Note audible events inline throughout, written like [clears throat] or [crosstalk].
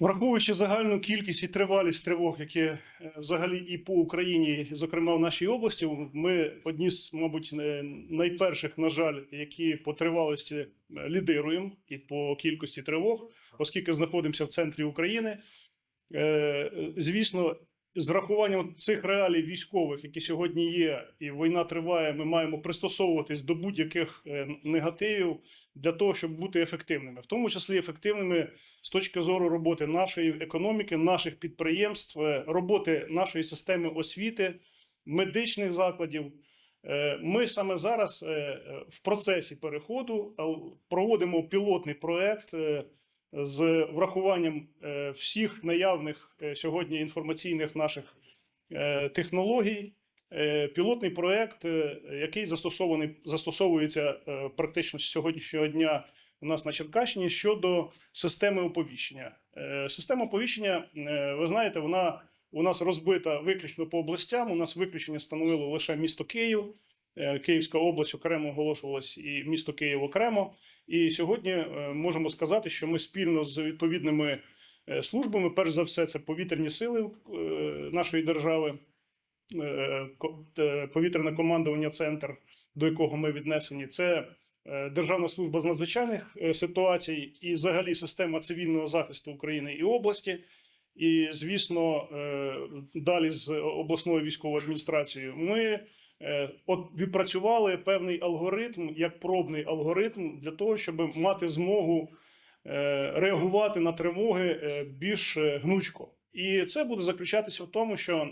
Враховуючи загальну кількість і тривалість тривог, які е, взагалі і по Україні, зокрема в нашій області, ми одні з, мабуть, найперших, на жаль, які по тривалості е, лідируємо і по кількості тривог, оскільки знаходимося в центрі України. Е, Звісно, з врахуванням цих реалій військових, які сьогодні є, і війна триває, ми маємо пристосовуватись до будь-яких е, негативів для того, щоб бути ефективними, в тому числі ефективними з точки зору роботи нашої економіки, наших підприємств, е, роботи нашої системи освіти, медичних закладів. Е, Ми саме зараз в процесі переходу проводимо пілотний проект з врахуванням е, всіх наявних е, сьогодні інформаційних наших е, технологій. Пілотний проект, який застосований застосовується практично з сьогоднішнього дня у нас на Черкащині щодо системи оповіщення. Система оповіщення, ви знаєте, вона у нас розбита виключно по областям. У нас виключення становило лише місто Київ. Київська область окремо оголошувалась і місто Київ окремо. І сьогодні е, можемо сказати, що ми спільно з відповідними е, службами, перш за все, це повітряні сили е, нашої держави, повітряне командування центр, до якого ми віднесені, це Державна служба з надзвичайних ситуацій і взагалі система цивільного захисту України і області. І, звісно, далі з обласною військовою адміністрацією ми от відпрацювали певний алгоритм, як пробний алгоритм, для того, щоб мати змогу е, реагувати на тривоги е, більш е, гнучко. І це буде заключатися в тому, що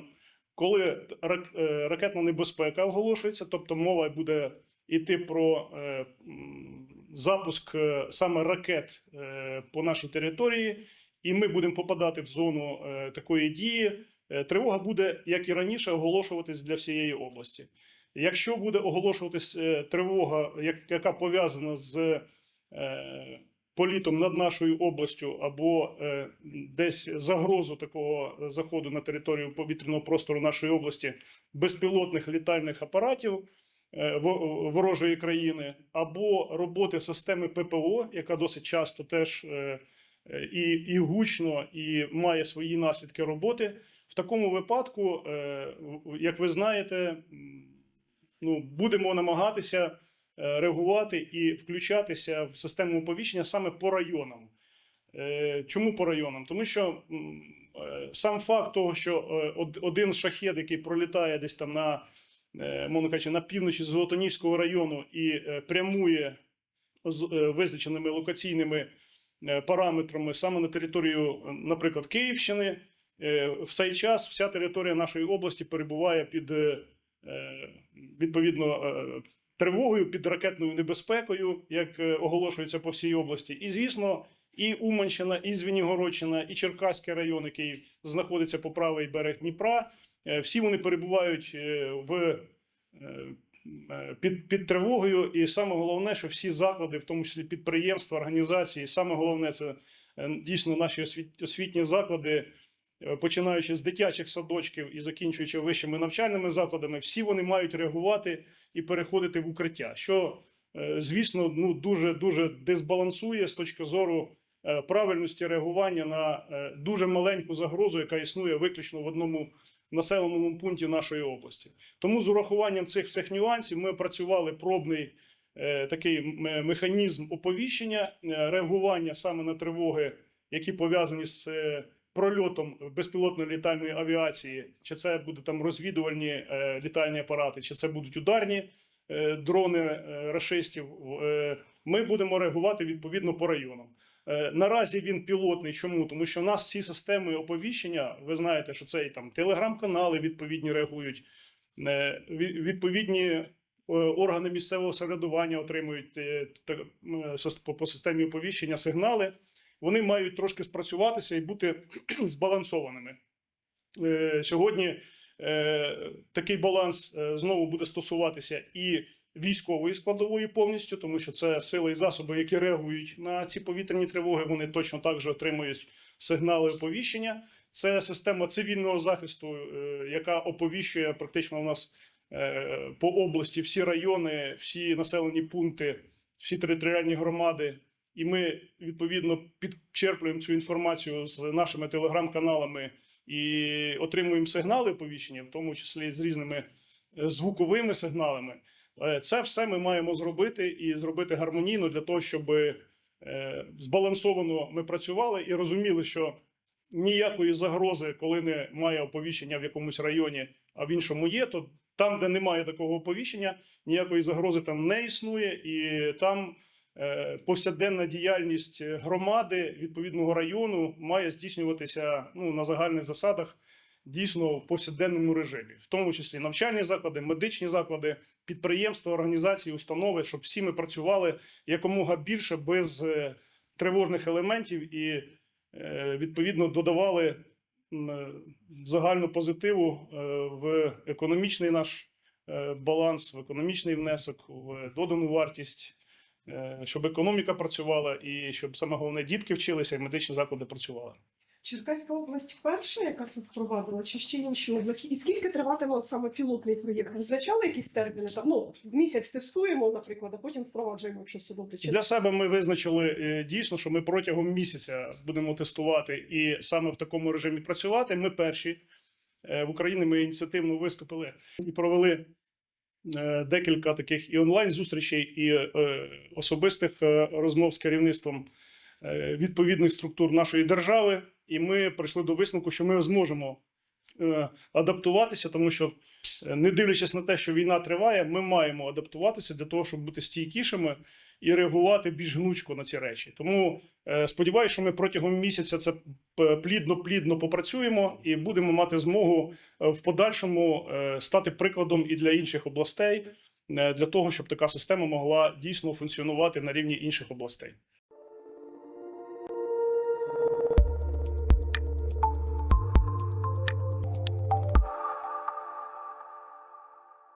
коли рак- е, ракетна небезпека оголошується, тобто мова буде йти про е, запуск е, саме ракет е, по нашій території, і ми будемо попадати в зону е, такої дії, е, тривога буде, як і раніше, оголошуватись для всієї області. Якщо буде оголошуватись е, тривога, яка пов'язана з е, політом над нашою областю або е, десь загрозу такого заходу на територію повітряного простору нашої області безпілотних літальних апаратів е, ворожої країни, або роботи системи ППО, яка досить часто теж е, е, і, і гучно, і має свої наслідки роботи. В такому випадку, е, як ви знаєте, ну, будемо намагатися е, реагувати і включатися в систему оповіщення саме по районам. Е, Чому по районам? Тому що сам факт того, що один шахет, який пролітає десь там на, мовно кажучи, на півночі Золотоніського району і прямує з визначеними локаційними параметрами саме на територію, наприклад, Київщини, в цей час вся територія нашої області перебуває під е, е, відповідно е, тривогою, під ракетною небезпекою, як е, оголошується по всій області. І звісно, і Уманщина, і Звенігородщина, і Черкаський район, який знаходиться по правий берег Дніпра. е, Всі вони перебувають е, в е, е, під, під тривогою, і саме головне, що всі заклади, в тому числі підприємства, організації, саме головне це е, дійсно наші освіт- освітні заклади, е, починаючи з дитячих садочків і закінчуючи вищими навчальними закладами, всі вони мають реагувати і переходити в укриття, що е, звісно ну дуже дуже дисбалансує з точки зору е, правильності реагування на е, дуже маленьку загрозу, яка існує виключно в одному населеному пункті нашої області. Тому з урахуванням цих всіх нюансів ми опрацювали пробний е, такий механізм оповіщення, е, реагування саме на тривоги, які пов'язані з е, прольотом безпілотної літальної авіації, чи це будуть там розвідувальні е, літальні апарати, чи це будуть ударні е, дрони е, рашистів. Ми будемо реагувати відповідно по районам. Наразі він пілотний. Чому? Тому що в нас всі системи оповіщення, ви знаєте, що це і там телеграм-канали відповідні реагують, відповідні органи місцевого самоврядування отримують по системі оповіщення сигнали. Вони мають трошки спрацюватися і бути [clears throat] збалансованими. Е, Сьогодні е, такий баланс е, знову буде стосуватися і військової складової повністю, тому що це сили і засоби, які реагують на ці повітряні тривоги. Вони точно так же отримують сигнали оповіщення. Це система цивільного захисту, яка оповіщує практично у нас по області всі райони, всі населені пункти, всі територіальні громади і ми відповідно підчерпуємо цю інформацію з нашими телеграм-каналами і отримуємо сигнали оповіщення, в тому числі з різними е, звуковими сигналами. Е, Це все ми маємо зробити і зробити гармонійно для того, щоб е, збалансовано ми працювали і розуміли, що ніякої загрози, коли немає оповіщення в якомусь районі, а в іншому є, то там, де немає такого оповіщення, ніякої загрози там не існує, і там е, повсякденна діяльність громади відповідного району має здійснюватися ну, на загальних засадах дійсно в повсякденному режимі, в тому числі навчальні заклади, медичні заклади, підприємства, організації, установи, щоб всі ми працювали якомога більше без е, тривожних елементів і е, відповідно додавали загальну позитиву в економічний наш баланс, в економічний внесок, в додану вартість, щоб економіка працювала і щоб саме головне дітки вчилися і медичні заклади працювали. Черкаська область перша, яка це впровадила, чи ще інші області? І скільки триватиме от саме пілотний проєкт? Визначали якісь терміни? Там ну місяць тестуємо, наприклад, а потім впроваджуємо, якщо все добре. Чи Для себе ми визначили е, дійсно, що ми протягом місяця будемо тестувати і саме в такому режимі працювати. Ми перші е, в Україні ми ініціативно виступили і провели е, декілька таких і онлайн зустрічей, і е, особистих е, розмов з керівництвом е, відповідних структур нашої держави. І ми прийшли до висновку, що ми зможемо е, адаптуватися, тому що е, не дивлячись на те, що війна триває, ми маємо адаптуватися для того, щоб бути стійкішими і реагувати більш гнучко на ці речі. Тому е, сподіваюся, що ми протягом місяця це плідно плідно попрацюємо і будемо мати змогу е, в подальшому е, стати прикладом і для інших областей, е, для того, щоб така система могла дійсно функціонувати на рівні інших областей.